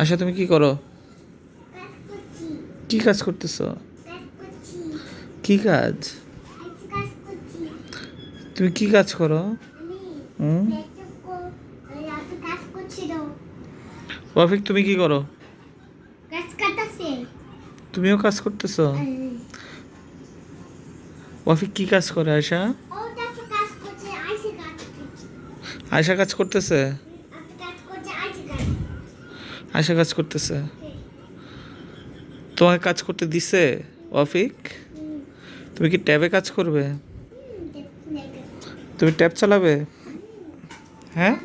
আশা তুমি কি করো? কি কাজ করতেছো? কি কাজ? তুমি কি কাজ করো? আমি হুম? ল্যাপটপ কো রাতে কাজ করছি তো। ওয়াফিক তুমি কি করো? তুমিও কাজ করতেছো? ওয়াফিক কি কাজ করে করছে। আয়শা কাজ করতেছে আপনি কাজ করছে আইসে কাজ আয়শা কাজ করতেছে। তোমাকে কাজ করতে দিছে অফিক? তুমি কি ট্যাবে কাজ করবে? তুমি ট্যাব চালাবে? হ্যাঁ?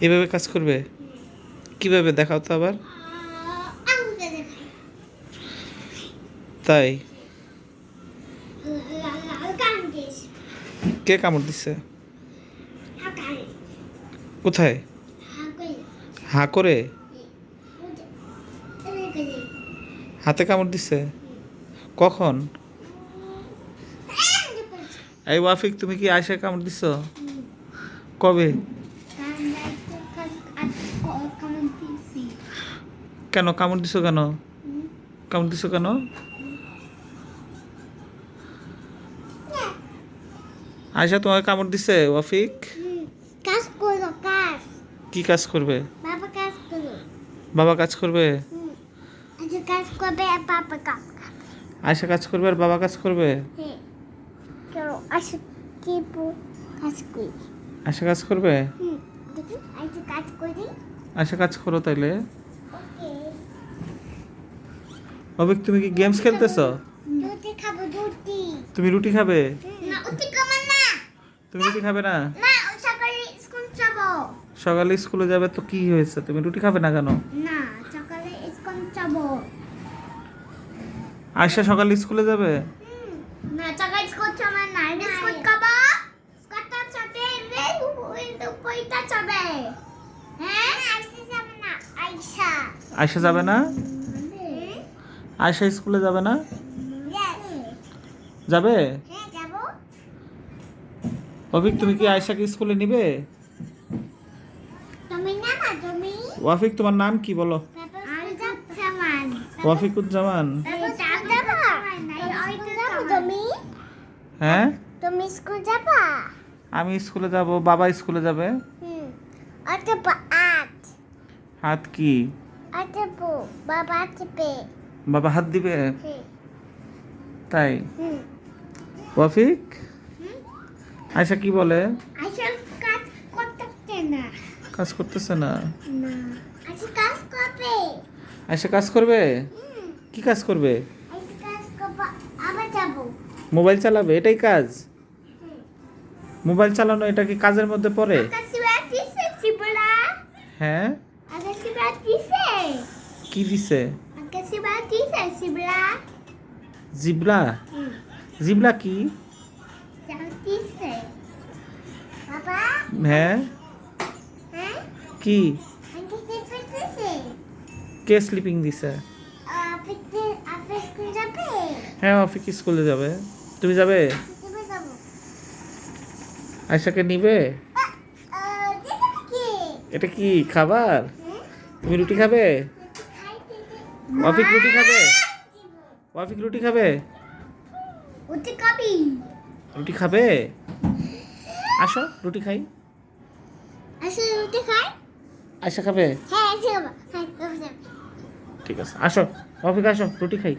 এভাবে কাজ করবে? কীভাবে? দেখাও তো আবার। তাই? কে কামড় দিছে? কোথায়? হা করে? হাতে কামড় দিছে? কখন? এই ওয়াফিক, তুমি কি আয়সা কামড় দিছ? কবে? কেন, কামড় দিছো কেন? কামড় দিছো কেন? আয়সা তোমাকে কামড় দিছে, ওয়াফিক? কি কাজ করবে? বাবা কাজ করো বাবা কাজ করবে? আচ্ছা কাজ করবে আর বাবা কাজ আয়সা কাজ করবে আর বাবা কাজ করবে? হ্যাঁ। কি কাজ করবে? দেখি আচ্ছা কাজ করি। তাইলে। অভিক তুমি কি গেমস খেলতেছো? রুটি তুমি রুটি খাবে? না রুটি খাব না। তুমি রুটি খাবে না না ও সকালে স্কুল যাব সকালে স্কুলে যাবে তো কি হয়েছে? তুমি রুটি খাবে না কেন? না সকালে স্কুল যাব আয়সা সকালে স্কুলে যাবে? না সকালে স্কুল যাব না। স্কুল খাব? স্কুলটা যাবে রে কিন্তু কইটা যাবে হ্যাঁ? আইসা যাবে না আইসা আয়সা যাবে না? আয়সা স্কুলে যাবে না? যাবে? হ্যাঁ যাব। অভিক তুমি কি আয়সাকে স্কুলে নিবে তুমি না না তুমি ওয়াফিক তোমার নাম কি বলো? ওয়াফিকুজ্জামান। হ্যাঁ? তুমি স্কুল যাবা? আমি স্কুলে যাব বাবা স্কুলে যাবে। আচ্ছা হাত। কি? আচ্ছা বাবা হাত দিবে। হ্যাঁ তাই? হুম। ওয়াফিক? আয়সা কি বলে? কাজ না। কাজ করতেছে না না আচ্ছা কাজ করবে আয়সা কাজ করবে? কি কাজ করবে? মোবাইল চালাবে? এটাই কাজ? মোবাইল চালানো এটা কি কাজের মধ্যে পড়ে? হ্যাঁ? আকাশিবা দিছে কি দিছে? জিবলা? জিবলা কি? হ্যাঁ? হ্যাঁ? কি? কে স্লিপিং দিছে? হ্যাঁ অফিক স্কুলে যাবে। তুমি যাবে? আয়সাকে নিবে? এটা কি খাবার? তুমি রুটি খাবে? অফিক রুটি খাবে? অফিক রুটি খাবে? রুটি খাবে। আসো রুটি খাই। আসলে রুটি খাই? আয়সা খাবে? হ্যাঁ আসে খাব হ্যাঁ খাব যাব ঠিক আছে। আসো অফিক আসো রুটি খাই।